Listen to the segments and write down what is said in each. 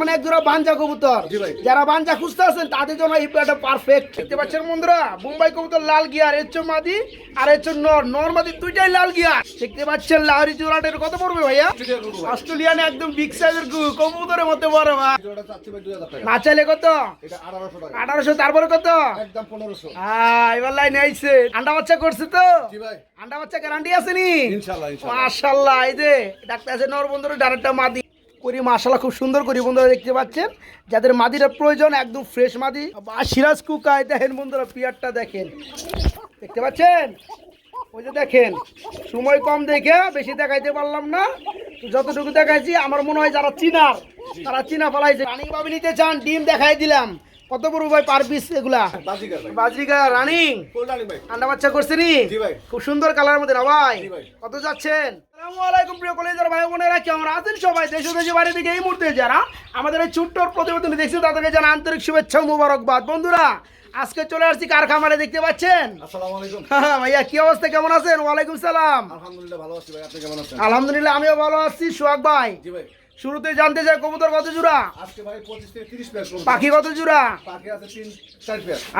মানে এক জোড়া বাঞ্জা কবুতর। যারা বাঞ্জা খুঁজতে আছেন তাদের জন্য এই পেয়ারটা পারফেক্ট দেখতে পাচ্ছেন বন্ধুরা মুম্বাই কবুতর লাল গিয়ার এর চেয়ে মাদি আর এর চেয়ে নর। নর মাদি দুইটাই লাল গিয়ার। দেখতে পাচ্ছেন লাহরি জোড়াটার কত পড়বে ভাইয়া? অস্ট্রেলিয়ান একদম বিগ সাইজের কবুতরের মধ্যে বড় ভাই। না চাইলে কত? এটা আঠারোশো তারপরে কত? একদম পনেরোশো। হ্যাঁ এবার লাইন আইছে। আন্ডা বাচ্চা করছে তো? জি ভাই। আন্ডা বাচ্চা গ্যারান্টি আছে নি? মাশাল্লাহ এই যে ডাক্তার আছে নর বন্ধুর ডানেরটা মাদি। করি মাশাল্লাহ খুব সুন্দর করি বন্ধুরা দেখতে পাচ্ছেন? যাদের মাদিটা প্রয়োজন একদম ফ্রেশ মাদি। বা সিরাজ কুকায় দেখেন বন্ধুরা পিয়ারটা দেখেন। দেখতে পাচ্ছেন? ওই যে দেখেন সময় কম দেখে বেশি দেখাইতে পারলাম না। যতটুকু দেখাইছি আমার মনে হয় যারা চিনার তারা চিনা ফেলাইছে। রানিং ভাবে নিতে চান ডিম দেখাই দিলাম। কত বড় ভাই পার পিস এগুলা? বাজরিকা রানিং? আন্ডা বাচ্চা করছে নি? খুব সুন্দর কালারের মধ্যে না ভাই। কত যাচ্ছেন? আসসালামু প্রিয় কলেজের ভাই বোনেরা কেমন আছেন সবাই? দেশ ও দেশের থেকে এই মুহূর্তে যারা আমাদের এই ছোট্ট প্রতিবেদন দেখছেন তাদেরকে জানা আন্তরিক শুভেচ্ছা ও মুবারকবাদ। বন্ধুরা আজকে চলে আসছি কার খামারে দেখতে পাচ্ছেন? হ্যাঁ, ভাইয়া কি অবস্থা? কেমন আছেন? ওয়ালাইকুম সালাম। আলহামদুলিল্লাহ ভালো আছি ভাই। আপনি কেমন আছেন? আলহামদুলিল্লাহ আমিও ভালো আছি। সোহাগ ভাই? জি ভাই। শুরুতে জানতে চাই কবুতর কত জোড়া? পাখি কত জোড়া?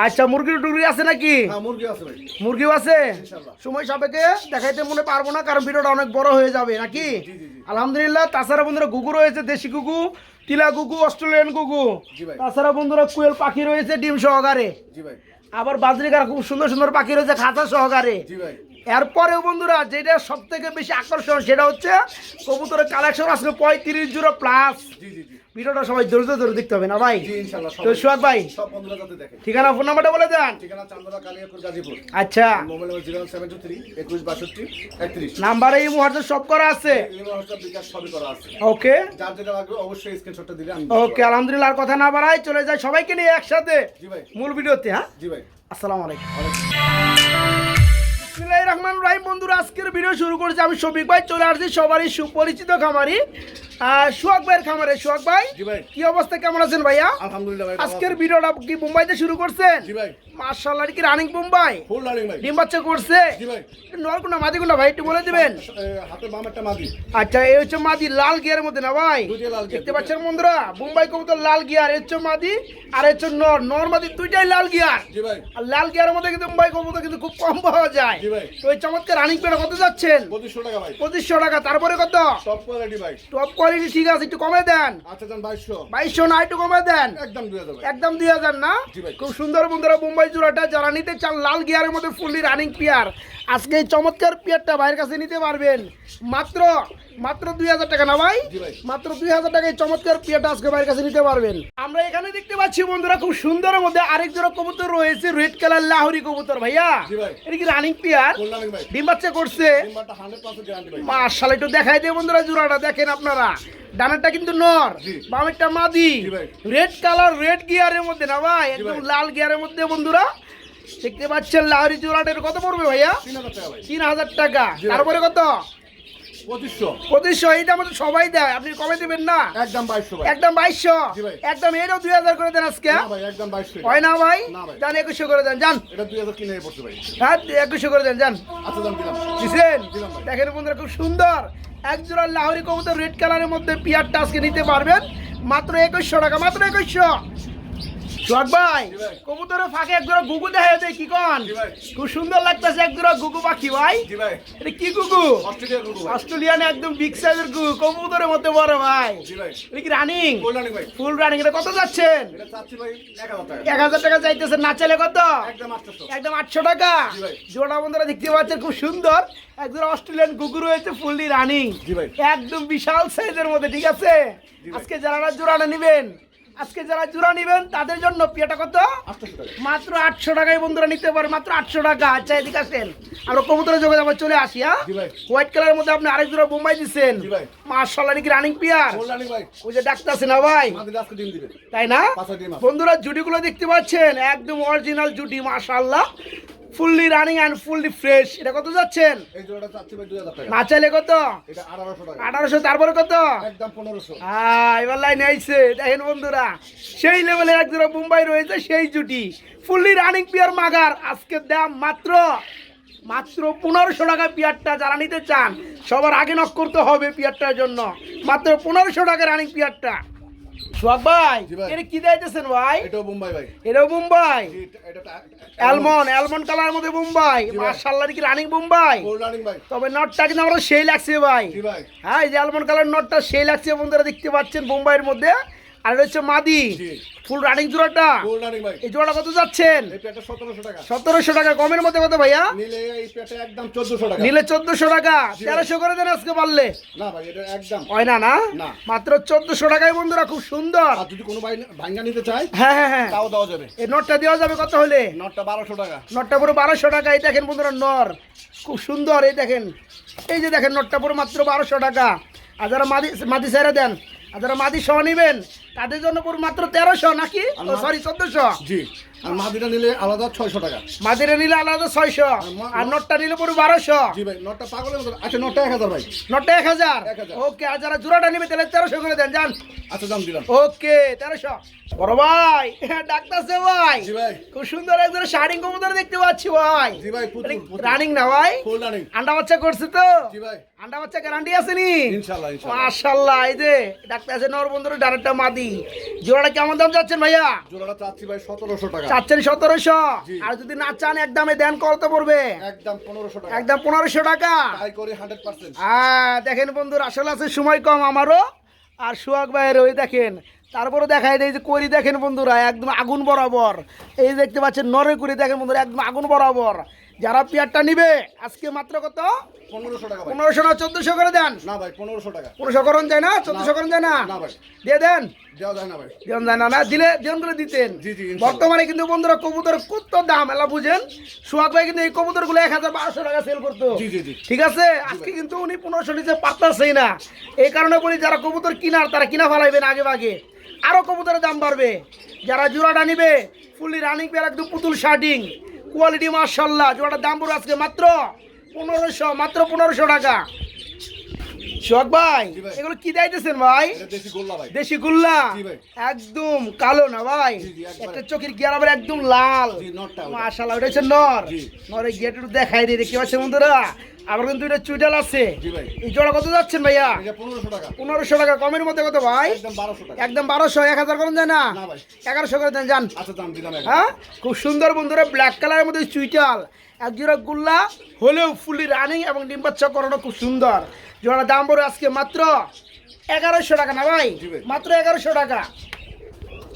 আচ্ছা মুরগি টুরগি আছে নাকি? হ্যাঁ মুরগি আছে মুরগিও আছে? সময় সাপেক্ষে দেখাইতে মনে পারব না কারণ ভিডিওটা অনেক বড় হয়ে যাবে নাকি। আলহামদুলিল্লাহ তাছাড়া বন্ধুরা গুগু রয়েছে দেশি গুগু টিলা গুগু অস্ট্রেলিয়ান গুগু। তাছাড়া বন্ধুরা কুয়েল পাখি রয়েছে ডিম সহকারে। আবার বাজরিকার খুব সুন্দর সুন্দর পাখি রয়েছে খাঁচা সহকারে। এরপরেও বন্ধুরা যেটা সব থেকে বেশি আকর্ষণ সেটা হচ্ছে কবুতরের কালেকশন আসলে পঁয়ত্রিশ জোড়া প্লাস ভিডিওটা সবাই ধৈর্য ধরে দেখতে হবে না ভাই? তো সোহাগ ভাই ঠিকানা ফোন নাম্বারটা বলে দেন। আচ্ছা। নম্বর এই মুহূর্তে সব করা আছে? ওকে। ওকে আলহামদুলিল্লাহ কথা না বাড়াই চলে যায় সবাইকে নিয়ে একসাথে জি ভাই। মূল ভিডিওতে হ্যাঁ? জি ভাই। আসসালামু আলাইকুম। বিসমিল্লাহির রহমান রাহিম। বন্ধুরা, আজকের ভিডিও শুরু করছি আমি শফিক ভাই। চলে আসছি সবারই সুপরিচিত খামারি সোহাগ ভাইয়ের খামারে সোহাগ ভাই কি অবস্থা কেমন আছেন ভাইয়া? আলহামদুলিল্লাহ আজকের ভিডিওটা কি মুম্বাইতে শুরু করছেন? মার্শাল্লাহ কি রানিং মুম্বাই? ডিম বাচ্চা করছে? জি ভাই। ভাই একটু বলে দিবেন। মাদি। আচ্ছা এই হচ্ছে মাদি লাল গিয়ারের মধ্যে না ভাই? দেখতে পাচ্ছেন বন্ধুরা মুম্বাই কবুতর লাল গিয়ার হচ্ছে মাদি আর হচ্ছে নর। নর মাদি দুইটাই লাল গিয়ার। আর লাল গিয়ারের মধ্যে কিন্তু মুম্বাই কবুতর কিন্তু খুব কম পাওয়া যায়। তো এই চমৎকার রানিং পেয়ার কত যাচ্ছেন? পঁচিশশো টাকা পঁচিশশো টাকা তারপরে কত? টপ কোয়ালিটি ভাই। টপ কোয়ালিটি ঠিক আছে একটু কমে দেন। আচ্ছা যান বাইশশো। বাইশশো না একটু কমে দেন। একদম দুই হাজার ভাই। একদম দুই হাজার না? জি ভাই। খুব সুন্দর বন্ধুরা মুম্বাই জোড়াটা যারা নিতে চান লাল গিয়ারের মধ্যে ফুললি রানিং পিয়ার আজকে এই চমৎকার পিয়ারটা ভাইয়ের কাছে নিতে পারবেন। মাত্র মাত্র দুই হাজার টাকা না ভাই? মাত্র দুই হাজার টাকায় চমৎকার পিয়ারটা আজকে ভাইয়ের কাছে নিতে পারবেন। আমরা এখানে দেখতে পাচ্ছি বন্ধুরা খুব সুন্দর মধ্যে আরেক জোড়া কবুতর রয়েছে রেড কালার লাহরি কবুতর ভাইয়া। এটা কি রানিং পিয়ার ডিম বাচ্চা করছে। গ্যারান্টি একটু দেখাই দিয়ে বন্ধুরা জোড়াটা দেখেন আপনারা। ডানারটা কিন্তু নর বামেরটা মাদি। রেড কালার রেড গিয়ারের মধ্যে না ভাই? একদম। লাল গিয়ারের মধ্যে বন্ধুরা। দেখতে পাচ্ছেন লাহরি জোড়াটার কত পড়বে ভাইয়া? তিন হাজার টাকা। তারপরে কত? পঁচিশশো। পঁচিশশো এইটা আমাদের সবাই দেয়। আপনি কমে দেবেন না। একদম বাইশশো একদম বাইশশো? একদম এরও দুই হাজার করে দেন আজকে? না ভাই একদম বাইশশো হয় না ভাই? না যান একুশশো করে দেন। যান। হ্যাঁ একুশশো করে দেন। যান। আচ্ছা। দেখেন বন্ধুরা খুব সুন্দর। এক জোড়া লাহরি কবুতর রেড কালারের মধ্যে পিয়ারটা আজকে নিতে পারবেন। মাত্র একুশশো টাকা মাত্র একুশশো। ভাই কবুতরের ফাঁকে এক জোড়া গুগু দেখা যায় কি কন? খুব সুন্দর লাগতেছে এক জোড়া গুগু পাখি ভাই। এটা কি গুগু অস্ট্রেলিয়ান একদম বিগ সাইজের গুগু কবুতরের মধ্যে বড় ভাই। এটা কি রানিং ফুল রানিং এটা কত যাচ্ছেন? এক হাজার টাকা। চাইতেছে না চাইলে কত? একদম আটশো। টাকা। জোড়া বন্ধুরা দেখতে পাচ্ছেন খুব সুন্দর। একজন অস্ট্রেলিয়ান কুকুর রয়েছে ফুললি রানিং একদম বিশাল সাইজের মধ্যে ঠিক আছে? আজকে যারা জোড়াটা নিবেন আজকে যারা জোড়া নিবেন তাদের জন্য পিয়াটা কত? মাত্র আটশো টাকায় বন্ধুরা নিতে পারে মাত্র আটশো টাকা। আচ্ছা এদিকে আসেন। আমরা কবুতরে যোগাযোগ আমরা চলে আসি হ্যাঁ। হোয়াইট কালারের মধ্যে আপনি আরেক জোড়া বোম্বাই দিচ্ছেন মার্শাল্লাহ নাকি রানিং পিয়ার ওই যে না ভাই? তাই না। বন্ধুরা জুটিগুলো দেখতে পাচ্ছেন? একদম অরিজিনাল জুটি মাশাআল্লাহ। Fully running and fully fresh এটা কত যাচ্ছেন? না চাইলে কত? এটা আঠারোশো তারপরে কত? হ্যাঁ এবার লাইনে আইছে। দেখেন বন্ধুরা সেই লেভেলের একজোড়া মুম্বাই রয়েছে সেই জুটি। ফুললি রানিং পিয়ার মাগার আজকের দাম মাত্র মাত্র পনেরোশো টাকা পিয়ারটা যারা নিতে চান সবার আগে নক করতে হবে পিয়ারটার জন্য। মাত্র পনেরোশো টাকা রানিং পিয়ারটা সোহাগ ভাই এটা কি দিতেছেন ভাই? এটাও বোম্বাই ভাই। এটাও মুম্বাই অ্যালমন অ্যালমন্ড কালার মধ্যে মুম্বাই জি ভাই। মার্শাল্লাহ কি রানিং মুম্বাই ভাই। তবে নটটা কিন্তু আমরা সেই লাগছে ভাই। হ্যাঁ এই যে অ্যালমন কালার নটটা সেই লাগছে বন্ধুরা দেখতে পাচ্ছেন মুম্বাইয়ের মধ্যে। আর এটা হচ্ছে মাদি। ফুল রানিং জোড়াটা। এই কত যাচ্ছেন? সতেরোশো টাকা। কমের মধ্যে কত ভাইয়া? নিলে চোদ্দশো টাকা। তেরোশো করে দেন আজকে পারলে। হয় না না। মাত্র চোদ্দশো টাকায় বন্ধুরা খুব সুন্দর। যদি কোনো ভাঙ্গা নিতে চায় হ্যাঁ হ্যাঁ হ্যাঁ। তাও দেওয়া যাবে। এই নটটা দেওয়া যাবে কত হলে? নটটা বারোশো টাকা। নটটা পুরো বারোশো টাকা। এই দেখেন বন্ধুরা নর। খুব সুন্দর এই দেখেন। এই যে দেখেন নটটা পুরো মাত্র বারোশো টাকা। আর যারা মাদি মাদি ছেড়ে দেন আর যারা মাদি সহ নিবেন তাদের জন্য পুরো মাত্র তেরোশো নাকি? সরি চোদ্দশো। জি আর মাদিটা নিলে আলাদা ছয়শো টাকা। মাদিটা নিলে আলাদা ছয়শো আর নটটা নিলে পুরো বারোশো। জি ভাই নটটা পাগলের মতো আচ্ছা নটটা এক হাজার ভাই। নটটা এক হাজার? 1000 ওকে আর যারা জোড়াটা নিবে তাহলে তেরোশো করে দেন যান। আচ্ছা দাম দিলাম। ওকে তেরোশো। বড় ভাই ডাক্তার সে ভাই। জি ভাই। খুব সুন্দর একজন শাড়ি কবুতর দেখতে পাচ্ছি ভাই। জি ভাই পুতুল। রানিং না ভাই? ফুল রানিং আন্ডা বাচ্চা করছে তো? জি ভাই। আন্ডা বাচ্চা গ্যারান্টি আছে নি? এই যে ডাক্তার আছে ডানেরটা মাদি। জোড়াটা কেমন দাম ভাইয়া? জোড়াটা চাচ্ছি ভাই সতেরোশো টাকা। চাচ্ছেন সতেরোশো? জি। আর যদি না চান একদমে দেন কত পড়বে। একদম পনেরোশো টাকা। একদম টাকা। করি পার্সেন্ট হ্যাঁ দেখেন বন্ধুর আসলে আছে সময় কম আমারও। আর সুহাগ ভাইয়ের ওই দেখেন তারপরে দেখায় যায় যে করি দেখেন বন্ধুরা, একদম আগুন বরাবর। এই দেখতে পাচ্ছেন নরে করি দেখেন বন্ধুরা, একদম আগুন বরাবর। যারা পেয়ারটা নিবে আজকে মাত্র কত? পনেরোশো টাকা পনেরোশো না চোদ্দশো করে দেন। না ভাই পনেরোশো টাকা। পনেরোশো যায় না চোদ্দশো করণ যায় না? দিয়ে দেন। যায় না দিলে করে দিতেন। বর্তমানে কিন্তু বন্ধুরা কবুতর কত দাম এলা বুঝেন? সোহাগ ভাই কিন্তু এই কবুতরগুলো এক হাজার বারোশো টাকা সেল করতো। ঠিক আছে? আজকে কিন্তু উনি পনেরোশো নিচে পারতাছেই না। এই কারণে বলি যারা কবুতর কিনার তারা কিনা ফেলাইবেন আগে ভাগে। আরও কবুতরের দাম বাড়বে। যারা জোড়াটা নিবে ফুলি রানিং পেয়ার একদম পুতুল শার্টিং কোয়ালিটি মার্শাল্লাহ জোড়াটার দাম পড়বে আজকে মাত্র পনেরোশো মাত্র পনেরোশো টাকা। শখ ভাই এগুলো কি দাইতেছেন ভাই? দেশি গোল্লা একদম কালো না ভাই। একটা চোখের গিয়ার আবার একদম লাল। জি, নরটা ওটা। হচ্ছে নর। জি। নরের গিয়ারটা একটু দেখাই দিই দেখতে পাচ্ছেন বন্ধুরা? আবার কিন্তু এটা চুইটাল আছে। এই জোড়া কত যাচ্ছেন ভাইয়া? পনেরোশো টাকা। কমের মধ্যে কত ভাই? একদম বারোশো এক হাজার করেন যায় না? এগারোশো করে দেন যান। আচ্ছা হ্যাঁ? খুব সুন্দর বন্ধুরা ব্ল্যাক কালারের মধ্যে চুইটাল এক জোড়া গুল্লা হলেও ফুলি রানিং এবং ডিম বাচ্চা করানো খুব সুন্দর। জোড়া দাম পড়ে আজকে মাত্র এগারোশো টাকা না ভাই? মাত্র এগারোশো টাকা।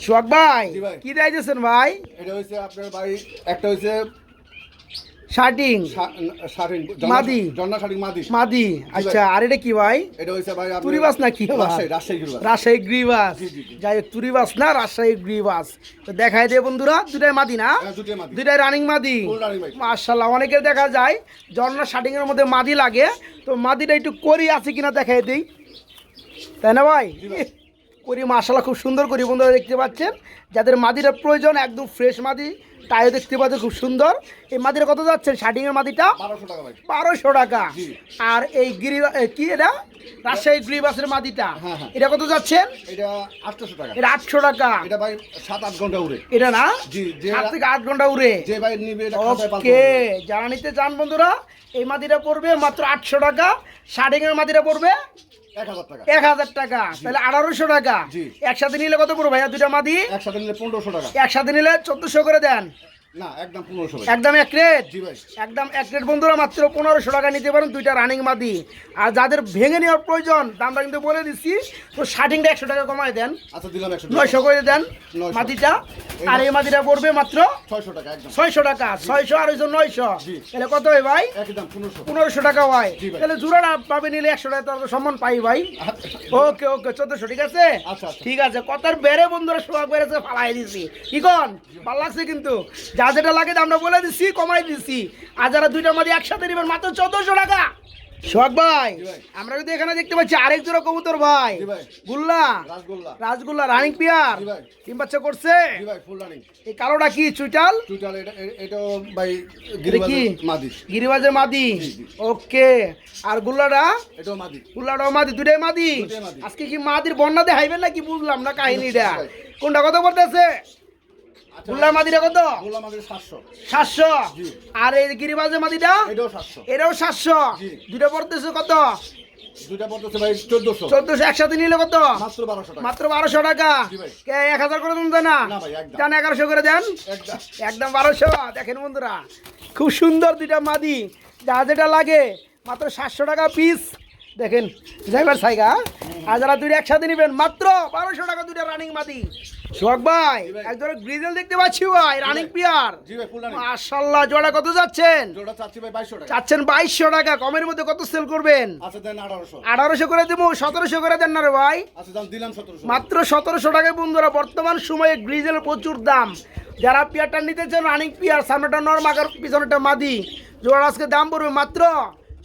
সোহাগ ভাই কি দিয়েছেন ভাই? এটা হচ্ছে আপনার ভাই একটা হচ্ছে শার্টিং। শাড়ি মাদি। জন্না শাড়ি মাদি। মাদি। আচ্ছা আর এটা কি ভাই? এটা হচ্ছে ভাই তুরিবাস না কি? রাজশাহী রাজশাহী গ্রিবাস। যাই হোক তুরিবাস না রাজশাহী গ্রিবাস। তো দেখাই দিয়ে বন্ধুরা দুটাই মাদি না? হ্যাঁ, দুটাই রানিং মাদি। মার্শাল্লাহ অনেকের দেখা যায় ঝর্ণা শার্টিং এর মধ্যে মাদি লাগে। তো মাদিটা একটু করি আছে কিনা দেখাই দিই। তাই না ভাই? করি মার্শাল্লাহ খুব সুন্দর করি বন্ধুরা দেখতে পাচ্ছেন। যাদের মাদিটা প্রয়োজন একদম ফ্রেশ মাদি। তাইও দেখতে পাচ্ছেন খুব সুন্দর। এই মাদিটা কত যাচ্ছে শার্টিং এর মাদিটা? বারোশো টাকা। আর এই গিরি কি এটা? রাজশাহী গ্রিবাসের মাদিটা। হ্যাঁ, হ্যাঁ। এটা কত যাচ্ছেন? এটা আটশোশো টাকা। এটা আটশো টাকা। এটা ভাই সাত আট ঘণ্টা উড়ে। এটা না? সাত থেকে আট ঘণ্টা উড়ে। যে ভাই নিবে ওকে যারা নিতে চান বন্ধুরা এই মাদিটা পড়বে মাত্র আটশো টাকা। শার্টিং এর মাদিটা পড়বে এক হাজার টাকা। তাহলে আঠারোশো টাকা। একসাথে নিলে কত পড়বে ভাইয়া? দুটা মাদি? একসাথে নিলে পনেরোশো টাকা। একসাথে নিলে চোদ্দশো করে দেন। না একদম পনেরোশো একদম এক রেট একদম এক প্লেট বন্ধুরা মাত্র পনেরোশো টাকা নিতে পারেন দুইটা রানিং মাদি। আর যাদের ভেঙে নেওয়ার প্রয়োজন দামটা কিন্তু বলে দিচ্ছি তো শার্টিংটা একশো টাকা কমায় দেন। আচ্ছা দিলাম একশো নয়শো করে দেন 900 মাদিটা। আর এই মাদিটা পড়বে মাত্র ছয়শো টাকা ছয়শো টাকা ছয়শো আর ওইশো নয়শো। তাহলে কত হয় ভাই? একদম পনেরোশো। টাকা হয়। তাহলে জোড়াটা পাবে নিলে একশো টাকা তো সম্মান পাই ভাই। ওকে ওকে চোদ্দশো ঠিক আছে? আচ্ছা, আচ্ছা। ঠিক আছে কথার বেড়ে বন্ধুরা সোহাগ বেড়েছে ফালাই দিছি। কি কন? ভালো লাগছে কিন্তু? যা যেটা লাগে আমরা বলে দিচ্ছি কমাই দিচ্ছি আর যারা দুইটা মাদি একসাথে নেবেন মাত্র চোদ্দশো টাকা। সোহাগ ভাই? আমরা যদি এখানে দেখতে পাচ্ছি আরেক জোড়া কবুতর ভাই। গুল্লা? রাজগুল্লা রানিং পিয়ার ডিম বাচ্চা করছে? এই কালোটা কি চুইটাল? গিরিবাজের মাদি। ওকে। আর গুল্লাটা? গুল্লাটাও মাদি দুটাই মাদি আজকে কি মাদির বন্যা দেখাইবেন নাকি বুঝলাম না কাহিনীটা। কোনটা কথা আচ্ছা গুল্লার মাদিটা কত? গোল্লা মাদির সাতশো। সাতশো? আর এই গিরিবাজের মাদিটা এটাও সাতশো। এটাও সাতশো। জি। দুটো পড়তেছে কত? দুইটা পড়তেছে ভাই চোদ্দশো। চোদ্দশো একসাথে নিলে কত? মাত্র বারোশো টাকা। মাত্র বারোশো টাকা। কে এক হাজার করে দেন না না ভাই, একদম। দেন এগারোশো করে দেন? একদম। একদম বারোশো। দেখেন বন্ধুরা খুব সুন্দর দুইটা মাদি। যা যেটা লাগে মাত্র সাতশো টাকা পিস দেখেন ড্রাইভার সাইগা আর যারা দুইটা একসাথে নেবেন মাত্র বারোশো টাকা দুইটা রানিং মাদি। সোহাগ ভাই গ্রিজেল দেখতে পাচ্ছি ভাই রানিং পিয়ার। মাশাল্লাহ জোড়া কত যাচ্ছেন জোড়া চাচ্ছি ভাই বাইশশো টাকা। চাচ্ছেন বাইশশো টাকা কমের মধ্যে কত সেল করবেন? আচ্ছা দেন আঠারোশো। আঠারোশো করে দেবো সতেরোশো করে দেন না রে ভাই? আচ্ছা দাম দিলাম সতেরোশো। মাত্র সতেরোশো টাকায় বন্ধুরা বর্তমান সময়ে গ্রিজেল প্রচুর দাম। যারা পিয়ারটা নিতে চান রানিং পিয়ার সামনেটা নরম নর্মাকার পিছনেটা মাদি। জোড়া আজকে দাম পড়বে মাত্র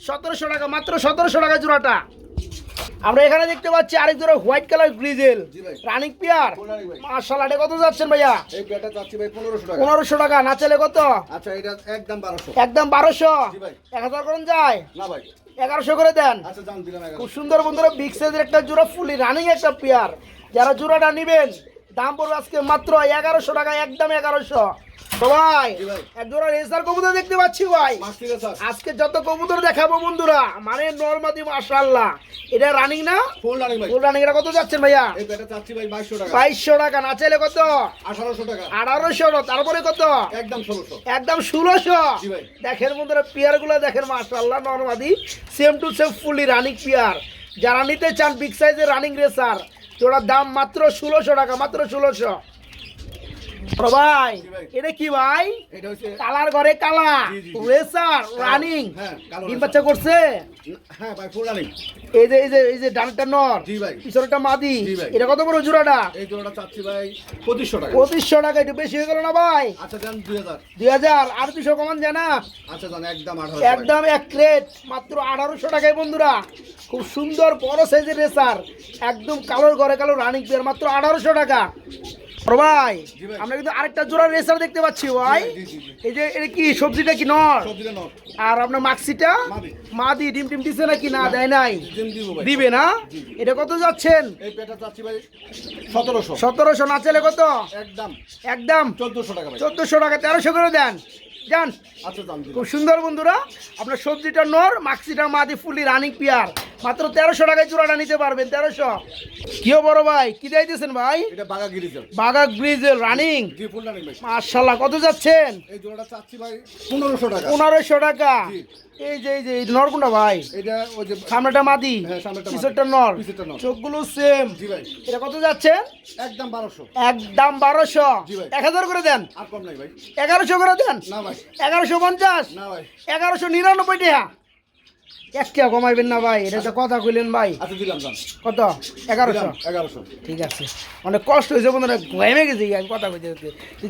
সতেরোশো টাকা মাত্র সতেরোশো টাকা জোড়াটা। আমরা এখানে দেখতে পাচ্ছি আরেক জোড়া হোয়াইট কালার গ্রিজেল। জি ভাই। Running pair? মার্শাল আটে কত যাচ্ছেন ভাইয়া? পনেরোশো টাকা। না চলে কত? আচ্ছা এটা একদম বারোশো। একদম। এক হাজার করেন যায়? না ভাই। এগারোশো করে দেন। আচ্ছা খুব সুন্দর বন্ধুরা বিগ সাইজের একটা জোড়া ফুলি রানিং একটা পেয়ার। যারা জোড়াটা নেবেন দাম পড়বে আজকে মাত্র এগারোশো টাকা একদম এগারোশো। সবাই এক জোড়া রেসার কবুতর দেখতে পাচ্ছি ভাই। মাছ ঠিক আছে আজকে যত কবুতর দেখাবো বন্ধুরা মানে নর্মাদি মাশাল্লাহ এটা রানিং না? ফুল রানিং ভাই। ফুল রানিং এটা কত যাচ্ছেন ভাইয়া? এই পেটা ভাই বাইশশো টাকা। বাইশশো টাকা না চাইলে কত? আঠারোশো টাকা। আঠারোশো তারপরে কত? একদম ষোলোশো। একদম ষোলোশো? জি ভাই। দেখেন বন্ধুরা নর্মাদি same to same fully running pair যারা নিতে চান বিগ সাইজের রানিং রেসার জোড়ার দাম মাত্র ষোলোশো টাকা মাত্র ষোলোশো। ভাই এটা কি ভাই? কালার ঘরে কালা। রেসার রানিং হ্যাঁ, ডিম বাচ্চা করছে? হ্যাঁ ভাই ফুল রানিং এই যে এই যে এই যে ডানটা নর জি ভাই। পিছনটা মাদি এটা কত বড় জোড়াটা? এই জোড়াটা চাচ্ছি ভাই টাকা। টাকা একটু বেশি হয়ে গেল না ভাই? আচ্ছা দেন দুই হাজার। দুই হাজার আর দুশো কমান যায় না। আচ্ছা একদম একদম এক ক্রেট মাত্র আঠারোশো টাকায় বন্ধুরা। খুব সুন্দর বড় সাইজের রেসার। একদম কালোর ঘরে কালো রানিং পেয়ার মাত্র আঠারোশো টাকা। ও ভাই আমরা কিন্তু আরেকটা জোড়া রেসার দেখতে পাচ্ছি ভাই। এই যে এটা কি সবজিটা কি নর? আর আপনার মাক্সিটা? মাদি। ডিম টিম দিছে নাকি? না দেয় নাই। দিব না। এটা কত যাচ্ছেন? সতেরোশো। সতেরোশো না চলে কত? একদম। একদম। চোদ্দশো টাকা চোদ্দশো টাকা তেরোশো করে দেন। যান। আচ্ছা খুব সুন্দর বন্ধুরা। আপনার সবজিটা নর মাক্সিটা মাদি ফুলি রানিং পিয়ার। মাত্র তেরোশো টাকায় চূড়াটা নিতে পারবেন তেরোশো। কিও বড় ভাই কি দিয়েছেন ভাই? বাগা গিরিজল গ্রিজেল রানিং মার্শাল্লাহ কত যাচ্ছেন? পনেরোশো টাকা। এই যে এই যে ভাই। এটা ওই যে সামনেটা মাদি হ্যাঁ, নর। চোখগুলো সেম এটা কত যাচ্ছেন একদম বারোশো। একদম বারোশো। এক হাজার করে দেন। আর কম নাই ভাই। এগারোশো করে দেন? না ভাই। এগারোশো পঞ্চাশ? না ভাই। এগারোশো নিরানব্বই টাকা। এক কমাইবেন না ভাই এটা তো কথা কইলেন ভাই। আচ্ছা দিলাম দাম কত? এগারোশো? এগারোশো। ঠিক আছে। অনেক কষ্ট হয়েছে বন্ধুরা ঘেমে গেছে আমি কথা কইতে।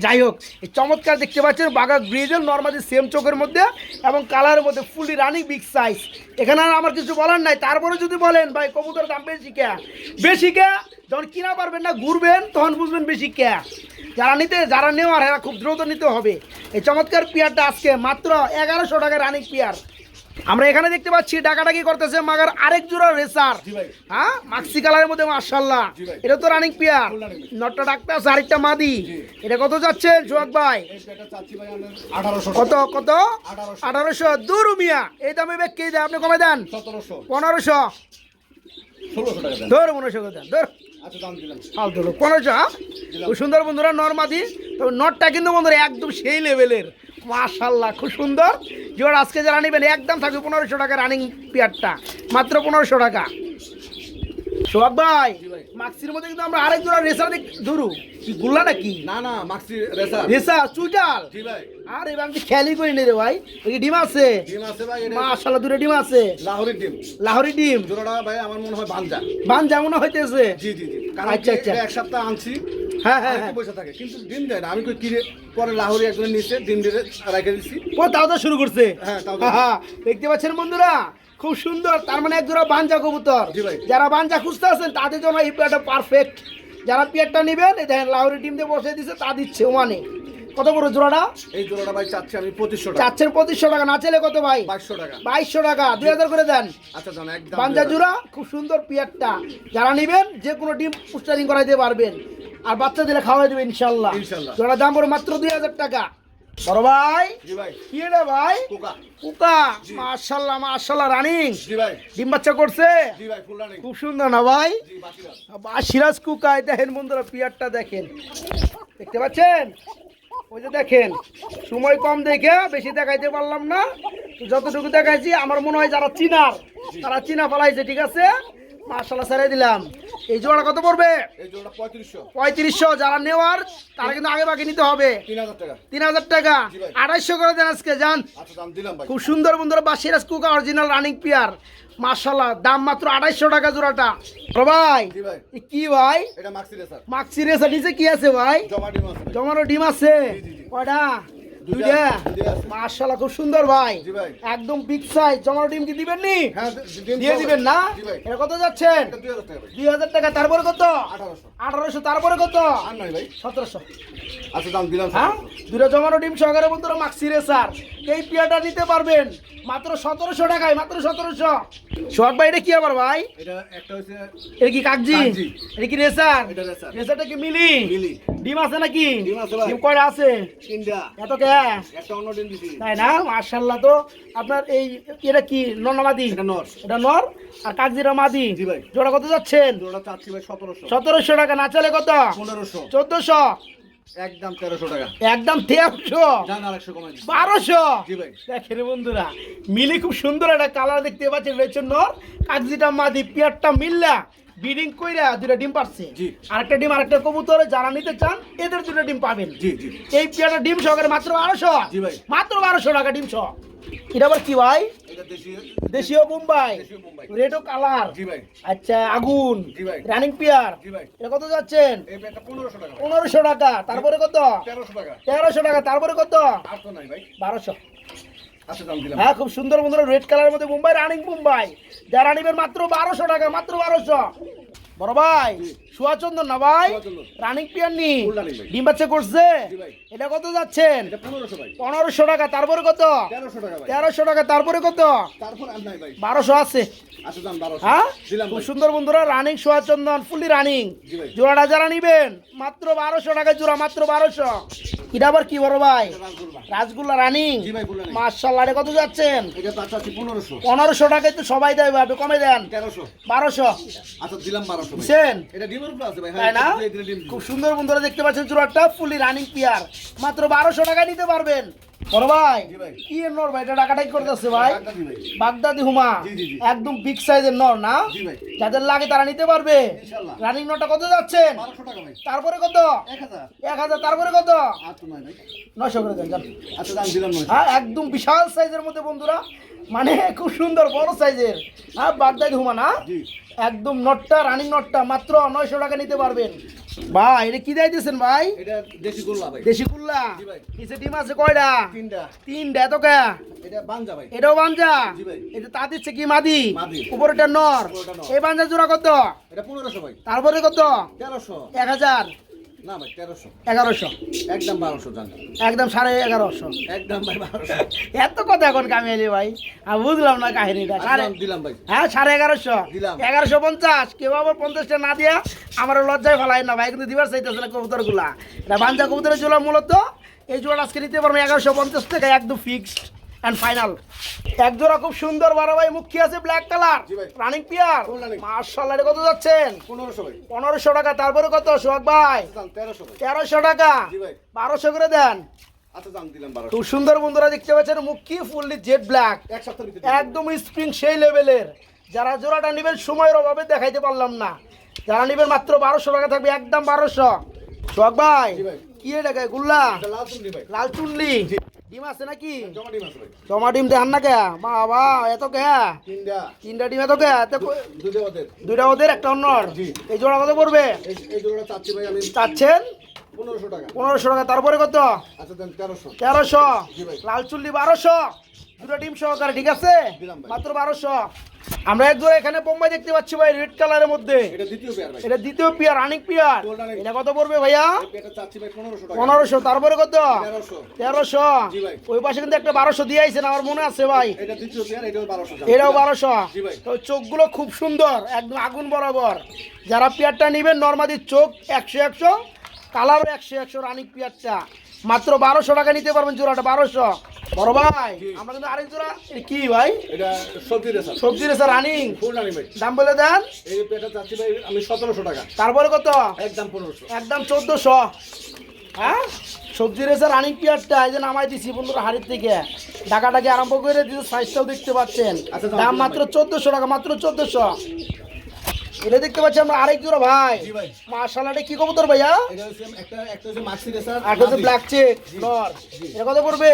যাই হোক এই চমৎকার দেখতে পাচ্ছেন বাঘা গ্রিজেল নর্মালি সেম চোখের মধ্যে এবং কালারের মধ্যে ফুলি রানিং বিগ সাইজ। এখানে আর আমার কিছু বলার নাই তারপরে যদি বলেন ভাই কবুতর দাম বেশি কে? বেশি কে? যখন কিনা পারবেন না ঘুরবেন তখন বুঝবেন বেশি কে। যারা নিতে যারা নেওয়ার এরা খুব দ্রুত নিতে হবে। এই চমৎকার পিয়ারটা আজকে মাত্র এগারোশো টাকা রানিং পিয়ার। আমরা এখানে দেখতে পাচ্ছি ডাকাডাকি করতেছে মাগার আরেক জোড়া রেসার। হ্যাঁ? মাক্সি কালারের মধ্যে মার্শাল্লাহ এটা তো রানিং পিয়ার। নটটা ডাক্তার আছে আরেকটা মাদি। এটা কত যাচ্ছে সোহাগ ভাই? কত কত? আঠারোশো। আঠারোশো। দূর মিয়া এই দামে ব্যক্তি দেয় আপনি কমে দেন। পনেরোশো। ধর পনেরোশো করে ধর। ফালতু লোক পনেরোশো? খুব সুন্দর বন্ধুরা নর্মাদি তো নটটা কিন্তু বন্ধুরা একদম সেই লেভেলের মাশাল্লাহ খুব সুন্দর। জোর আজকে যারা নেবেন একদম থাকবে পনেরোশো টাকা রানিং পিয়ারটা মাত্র পনেরোশো টাকা। সোহাগ ভাই মাক্সির মধ্যে কিন্তু আমরা আরেক জোড়া রেসার দেখ ধরু। তুই গুল্লা নাকি না না মাক্সি রেসার। রেসা চুইটাল জি ভাই। আর এবার আমি খেয়ালই করি নি রে ভাই ওই ডিম আছে। ডিম আছে ভাই এটা মাশাল্লাহ দুটো ডিম আছে। লাহোরের ডিম। লাহোরি ডিম। জোড়াটা ভাই আমার মনে হয় ভাঞ্জা বান যেমন হইতেছে। জি জি জি। কারণ আচ্ছা, আচ্ছা। এক সপ্তাহ আনছি। হ্যাঁ হ্যাঁ হ্যাঁ। পয়সা থাকে কিন্তু ডিম দেয় না। আমি কই কিনে পরে লাহোরি একজনের নিচে ডিম দিয়ে রেখে দিচ্ছি ও তাও তো শুরু করছে। হ্যাঁ, তাও। হ্যাঁ, দেখতে পাচ্ছেন বন্ধুরা? খুব সুন্দর তার মানে এক জোড়া বাঞ্জা কবুতর। যারা বাঞ্জা খুঁজতে আছেন তাদের জন্য এই পেয়ারটা পারফেক্ট যারা পেয়ারটা নেবেন এই দেখেন লাহোরি টিম দিয়ে বসে দিচ্ছে তা দিচ্ছে ওমানে কত বড় জোড়াটা? এই জোড়াটা ভাই চাচ্ছি আমি পঁচিশশো টাকা। চাচ্ছেন পঁচিশশো টাকা না চেলে কত ভাই? বাইশশো টাকা। বাইশশো টাকা দুই হাজার করে দেন। আচ্ছা জান একদম পাঞ্জা জোড়া খুব সুন্দর পিয়ারটা। যারা নেবেন যে কোনো ডিম পুস্টারিং করাইতে পারবেন। আর বাচ্চা দিলে খাওয়াই দেবে ইনশাল্লাহ। ইনশাল্লাহ। জোড়ার দাম পড়ে মাত্র দুই হাজার টাকা। বড় ভাই। কি রে ভাই? কোকা। কুকা। মাশাল্লাহ মাশাল্লাহ রানিং। ভাই। ডিম বাচ্চা করছে? খুব সুন্দর না ভাই? সিরাজ দেখেন বন্ধুরা পিয়ারটা দেখেন। দেখতে পাচ্ছেন? ওই যে দেখেন সময় কম দেখে বেশি দেখাইতে পারলাম না। যতটুকু দেখাইছি আমার মনে হয় যারা চিনার তারা চিনা ফেলাইছে ঠিক আছে? মার্শাল্লাহ ছেড়ে দিলাম। এই জোড়া কত পড়বে? পঁয়ত্রিশশো। যারা নেওয়ার তারা কিন্তু আগে বাকি নিতে হবে। তিন হাজার টাকা। আড়াইশো করে দেন আজকে যান। আচ্ছা খুব সুন্দর বন্ধুরা বা সিরাজ কুকা অরিজিনাল রানিং পিয়ার মার্শাল্লাহ দাম মাত্র আড়াইশো টাকা জোড়াটা। ভাই কি ভাই? মাক্সি রেসার নিচে কি আছে ভাই। জমানো ডিম আছে। কয়টা? দুইটা, দুইটা? দুইটা আছে। মার্শাল্লাহ খুব সুন্দর ভাই। একদম বিগ সাইজ জমানো ডিম কি দিবেন নি হ্যাঁ দিয়ে দিবেন না? এটা কত যাচ্ছেন? এটা দুই হাজার টাকা তারপরে কত? আঠারোশো। আঠারোশো তারপরে কত? আর নয় ভাই। সতেরোশো। আচ্ছা দাম দিলাম হ্যাঁ? দুটো জমানো ডিম সহকারে বন্ধুরা মাক্সি রেসার। এই পিয়াটা নিতে পারবেন। মাত্র সতেরোশো টাকায় মাত্র সতেরোশো। সোহাগ ভাই এটা কি আবার ভাই? এটা একটা হচ্ছে এটা কি কাগজি। এটা কি রেসার? রেসারটা কি মিলি। ডিম আছে নাকি? ডিম কয়টা আছে? এত কে তাই না? মার্শাল্লাহ তো। আপনার এই এটা কি? নর্নামাদি এটা নর। এটা নর? আর কাগজিরা মাদি? জোড়া কত যাচ্ছেন? সতেরোশো। টাকা না চলে কত? পনেরোশো। চোদ্দশো। একদম তেরোশো টাকা। একদম তেরোশো? জান আর একশো কমাই দিচ্ছি বারোশো? দেখেন বন্ধুরা মিলি খুব সুন্দর একটা কালার দেখতে পাচ্ছেন রয়েছে নর। কাগজিটা মাদি পেয়ারটা মিললা। ব্রিডিং কইরা দুটা ডিম পাচ্ছে আরেকটা ডিম আরেকটা কবুতর যারা নিতে চান এদের দুটো ডিম পাবেন। এই পিয়ারটা ডিম সহকারে মাত্র বারোশো। ভাই। মাত্র বারোশো টাকা ডিম সহ। এটা আবার কি ভাই? দেশীয় দেশীয় রেডো কালার আচ্ছা আগুন। রানিং পিয়ার এটা কত যাচ্ছেন? পনেরোশো টাকা। তারপরে কত? তেরোশো টাকা। তারপরে কত? বারোশো। আচ্ছা হ্যাঁ খুব সুন্দর বন্ধুরা রেড কালারের মধ্যে মুম্বাই রানিং মুম্বাই। যারা নিবেন মাত্র বারোশো টাকা মাত্র বারোশো। বড় ভাই। সুয়াচন্দন না ভাই। রানিং পিয়ার নি ফুল running ভাই। ডিম বাচ্চা করছে এটা কত যাচ্ছেন? পনেরোশো টাকা তারপরে কত? তেরোশো টাকা তারপরে কত? বারোশো আছে। আচ্ছা হ্যাঁ? খুব সুন্দর বন্ধুরা রানিং সোয়াচন্দন ফুলি রানিং। জোড়াটা যারা নিবেন মাত্র বারোশো টাকা জোড়া মাত্র বারোশো। এটা আবার কি বড় ভাই? রাসগুল্লা। রানিং। মার্শাল্লাহ কত যাচ্ছেন? চাচ্ছি পনেরোশো। টাকায় তো সবাই দেয় ভাবে কমে দেন। তেরোশো। বারোশো। আচ্ছা দিলাম বারোশো ডিম খুব সুন্দর বন্ধুরা দেখতে পাচ্ছেন জোড়াটা ফুলি রানিং পিয়ার। মাত্র বারোশো টাকা নিতে পারবেন। বড় ভাই কি নর ভাই এটা ডাকাটাই করতেছে ভাই? বাগদাদি হুমা। জি, জি, জি। একদম বিগ সাইজের নর না? যাদের লাগে তারা নিতে পারবে। রানিং কত যাচ্ছেন? তারপরে কত? এক হাজার। তারপরে কত? নশো করে দেন। আচ্ছা নয় হ্যাঁ একদম বিশাল সাইজের মধ্যে বন্ধুরা। মানে খুব সুন্দর বড় সাইজের হ্যাঁ বাগদাদি হুমা না? একদম নটটা রানিং নটটা মাত্র নয়শো টাকা নিতে পারবেন। ভাই এটা কি ভাই? দেশি গোল্লা ভাই। দেশি কুল্লা নিচে ডিম আছে কয়টা? তিনটা। তিনটা এত কে? এটা বাঞ্জা ভাই। এটাও বাঞ্জা? এটা তা দিচ্ছে কি মাদি? উপরে উপরেটা নর। নর। এই বাঞ্জা জোড়া কত? এটা পনেরোশো ভাই। তারপরে কত? তেরোশো। এক হাজার। না ভাই তেরোশো। এগারোশো। একদম বারোশো জান একদম সাড়ে এগারোশো। একদম ভাই বারোশো। এত কথা এখন কামে ভাই। আমি বুঝলাম না কাহিনীটা। সাড়ে আচ্ছা, দিলাম ভাই। হ্যাঁ সাড়ে এগারোশো। দিলাম। এগারোশো পঞ্চাশ। কেউ আবার পঞ্চাশটা না দিয়া আমার লজ্জায় ফেলাই না ভাই। কিন্তু দিবার চাইতেছে না কবুতরগুলা এটা বাঞ্জা কবুতরের জোড়া মূলত। এই জোড়া আজকে নিতে পারব এগারোশো পঞ্চাশ টাকা একদম ফিক্সড অ্যান্ড ফাইনাল এক জোড়া খুব সুন্দর বড় ভাই মুখী আছে ব্ল্যাক কালার রানিং পিয়ার মার্শাল কত যাচ্ছেন? পনেরোশো টাকা তারপরে কত সোহাগ ভাই? তেরোশো টাকা। বারোশো করে দেন। আচ্ছা খুব সুন্দর বন্ধুরা দেখতে পাচ্ছেন মুখী ফুললি জেড ব্ল্যাক একদম স্প্রিং সেই লেভেলের। যারা জোড়াটা নেবেন সময়ের অভাবে দেখাইতে পারলাম না। যারা নেবেন মাত্র বারোশো টাকা থাকবে একদম বারোশো। সোহাগ ভাই। কি এটা গায়ে? গুল্লা? লাল চুনলি ডিম আছে নাকি? জমা ডিম দেখান না কে? বাবা এত কে? তিনটা। ডিম এত কে? দুইটা ওদের। একটা অন্যর? এই জোড়া কত পড়বে? চাচ্ছেন? পনেরোশো টাকা। পনেরোশো টাকা তারপরে কত? আচ্ছা তেরোশো। লালচুল্লি লাল চুল্লি বারোশো। দুটো ডিম সহকারে ঠিক আছে? মাত্র বারোশো। আমরা এখানে বোম্বাই দেখতে পাচ্ছি ভাই রেড কালারের মধ্যে। এটা দ্বিতীয় পেয়ার রানিং পিয়ার এটা কত পড়বে ভাইয়া? পনেরোশো তারপরে কত? তেরোশো। ওই পাশে কিন্তু একটা বারোশো দিয়ে আইছেন আমার মনে আছে ভাই। এটাও বারোশো তো চোখগুলো খুব সুন্দর একদম আগুন বরাবর। যারা পেয়ারটা নেবেন নর্মালি চোখ একশো একশো কালারও একশো একশো রানিং পেয়ারটা মাত্র বারোশো টাকা নিতে পারবেন জোড়াটা বারোশো। বড় ভাই আমরা কিন্তু আরেক জোড়া। কি ভাই? সবজি রেসা রানিং দাম বলে দেন। আমি সতেরোশো টাকা। তারপরে কত? একদম পনেরোশো। একদম চোদ্দশো। হ্যাঁ? সবজি রেসা রানিং পিয়ারটা এই যে নামাই দিছি বন্ধুরা হাড়ির থেকে। ঢাকাটাকে আরম্ভ করে দিয়েছে সাইজটাও দেখতে পাচ্ছেন। আচ্ছা, দাম মাত্র চোদ্দশো টাকা মাত্র চোদ্দশো। এটা দেখতে পাচ্ছি আমরা আরেক জোড়া ভাই। মার্শালাটা কি কবুতর ভাইয়া? একটা ব্ল্যাক চেক নর। এটা কত পড়বে?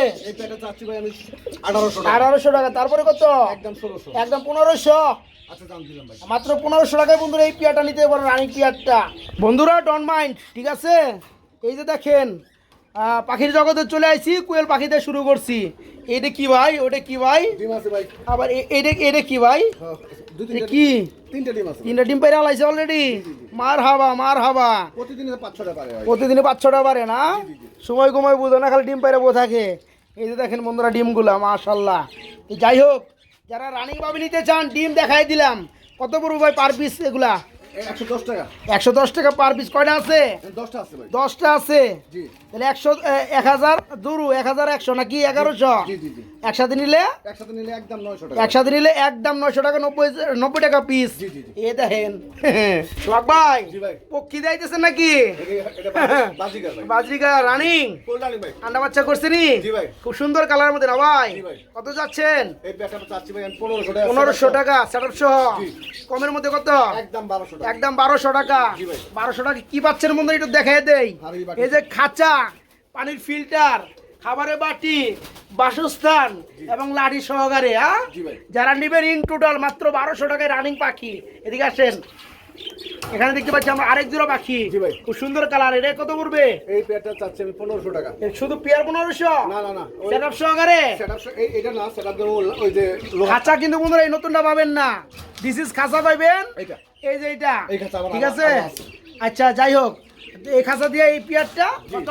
আঠারোশো টাকা। টাকা। তারপরে কত? একদম ষোলোশো। একদম পনেরোশো। আচ্ছা মাত্র পনেরোশো টাকায় বন্ধুরা এই পিয়াটা নিতে পারেন রানিং পিয়ারটা। বন্ধুরা ডন মাইন্ড ঠিক আছে? এই যে দেখেন পাখির জগতে চলে আইছি কুয়েল পাখিতে শুরু করছি। এটা কি ভাই? ওটা কি ভাই? ডিম আছে ভাই। আবার এটা এটা কি ভাই? হ্যাঁ, কি? তিনটা ডিম আছে। তিনটা ডিম পেরে আলাইছে অলরেডি মার হাবা মার হাবা। প্রতিদিন পাঁচ ছটা পারে না? সময় কময় বুঝো না খালি ডিম পাইরে বসে থাকে। এই যে দেখেন বন্ধুরা ডিমগুলা মাশাল্লাহ। যাই হোক যারা রানিং ভাবে নিতে চান ডিম দেখাই দিলাম। কত বড় ভাই পার পিস এগুলা? একশো দশ টাকা। পার পিস কয়টা আছে? দশটা আছে ভাই। দশটা আছে? জি। তাহলে একশো এক হাজার দুরু এক হাজার একশো নাকি এগারোশো? জি জি জি। একসাথে নিলে? একসাথে নিলে একদম নয়শো টাকা। একসাথে নিলে একদম নয়শো টাকা নব্বই নব্বই টাকা পিস জি, জি, জি। এ দেখেন। সোহাগ ভাই পক্ষী নাকি? এটা- এটা বাজি- বাজিকার ভাই বাজরিকা রানিং। আন্ডা বাচ্চা করছে নি? জি ভাই। খুব সুন্দর কালার মধ্যে না ভাই। কত যাচ্ছেন? পনেরোশো টাকা সহ। কমের মধ্যে কত? একদম বারোশো টাকা। একদম বারোশো টাকা। বারোশো টাকা কি পাচ্ছেন বন্ধু একটু দেখাই দেই। এই যে খাঁচা পানির ফিল্টার খাবারের বাটি বাসস্থান এবং লাড়ি সহকারে হ্যাঁ? যারা নিবেন ইন টোটাল মাত্র বারোশো টাকায় রানিং পাখি। এদিকে আসেন। এখানে দেখতে পাচ্ছি আমরা আরেক জোড়া পাখি। খুব সুন্দর কালার এটা কত পড়বে? এই পেটটা চাচ্ছি আমি পনেরোশো টাকা। শুধু পেয়ার পনেরোশো? না না না সহকারে? সেটআপ এটা না সেটআপ ওই যে খাঁচা কিন্তু বন্ধুরা এই নতুনটা পাবেন না। দিস ইজ খাঁচা এই যে এটা এই খাঁচা ঠিক আছে? আচ্ছা যাই হোক। এই খাঁচা দিয়ে এই পেঁয়াজটা কত?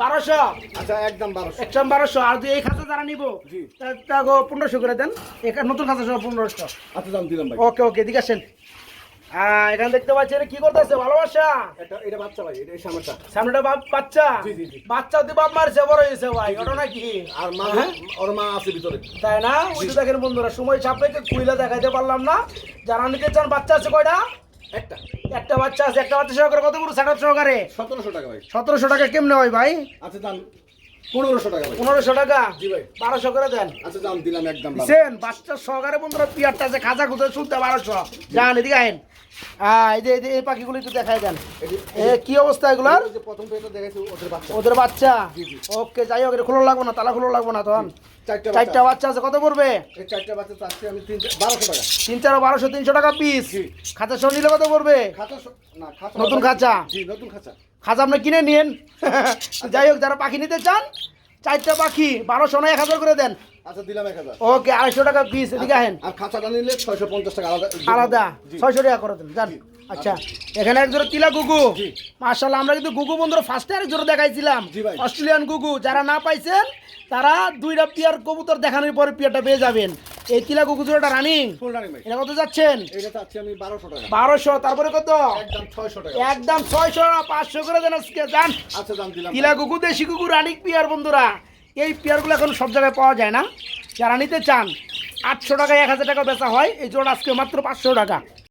বারোশো। আচ্ছা একদম বারোশো। একশো বারোশো। আর এই খাঁচা যারা নিব পনেরোশো করে দেন। নতুন খাঁচা সহ পনেরোশো। আচ্ছা দিলাম ওকে ওকে এদিকে আসেন। আহ, এখানে দেখতে পাচ্ছেন কি করতেছে? ভালোবাসা? এটা এটা বাচ্চা ভাই এটা সামনেটা সামনেটা বাপ বাচ্চা? জি, জি, জি। বাচ্চা দিয়ে বাপ মারছে বড় হয়েছে ভাই ওটা নাকি? আর মা হ্যাঁ? ওর মা আছে ভিতরে। তাই না? ওই দেখেন বন্ধুরা সময় সাপেক্ষে কুইলা দেখাইতে পারলাম না। যারা নিতে চান বাচ্চা আছে কয়টা? একটা। একটা বাচ্চা আছে একটা বাচ্চা সহকারে কত বড় সেট সহকারে? সতেরোশো টাকা ভাই। সতেরোশো টাকা কেমনে হয় ভাই? আচ্ছা দাম পনেরোশো টাকা পনেরোশো টাকা? জি ভাই। বারোশো করে দেন। আচ্ছা দাম দিলাম একদম দিচ্ছেন বাচ্চা সহকারে বন্ধুরা পিয়ারটা আছে খাজা খুঁজে শুনতে বারোশো। যান এদিকে আইন। হ্যাঁ এই যে এই যে এই পাখিগুলো একটু দেখাই দেন। এ কি অবস্থা প্রথম ওদের বাচ্চা। ওদের। ওকে যাই হোক এটা খোলো লাগবো না তালা খোলো লাগবো না তখন। চারটা বাচ্চা। বাচ্চা আছে কত পড়বে? চারটা বাচ্চা চাচ্ছি আমি তিন বারোশো টাকা। তিন চার বারোশো তিনশো টাকা পিস খাঁচা সহ নিলে কত পড়বে? খাঁচা না নতুন খাঁচা? নতুন খাঁচা। খাঁচা আপনি কিনে নিন যাই হোক যারা পাখি নিতে চান চারটা পাখি বারোশো না এক হাজার করে দেন। আচ্ছা দিলাম এক হাজার। ওকে আড়াইশো টাকা পিস এদিকে আহেন আর খাঁচাটা নিলে ছয়শো পঞ্চাশ টাকা আলাদা। আলাদা ছয়শো টাকা করে দেন যান। আচ্ছা এখানে এক জোড়া তিলা গুগু। মার্শাল্লাহ আমরা কিন্তু গুগু বন্ধুরা ফার্স্টে আরেক জোড়া দেখাইছিলাম। অস্ট্রেলিয়ান গুগু যারা না পাইছেন তারা দুইটা পিয়ার কবুতর দেখানোর পরে পিয়ারটা পেয়ে যাবেন। এই তিলা গুগু জোড়াটা রানিং ফুল রানি ভাই। এটা কত যাচ্ছেন? বারোশো তারপরে কত? একদম ছয়শো টাকা। একদম ছয়শো পাঁচশো করে দেন আজকে যান। আচ্ছা দাম দিলাম। তিলা গুগু দেশি গুগু রানিক পিয়ার বন্ধুরা। এই পিয়ারগুলো এখন সব জায়গায় পাওয়া যায় না। যারা নিতে চান আটশো টাকা এক হাজার টাকা বেচা হয়। এই জোড়া আজকে মাত্র পাঁচশো টাকা।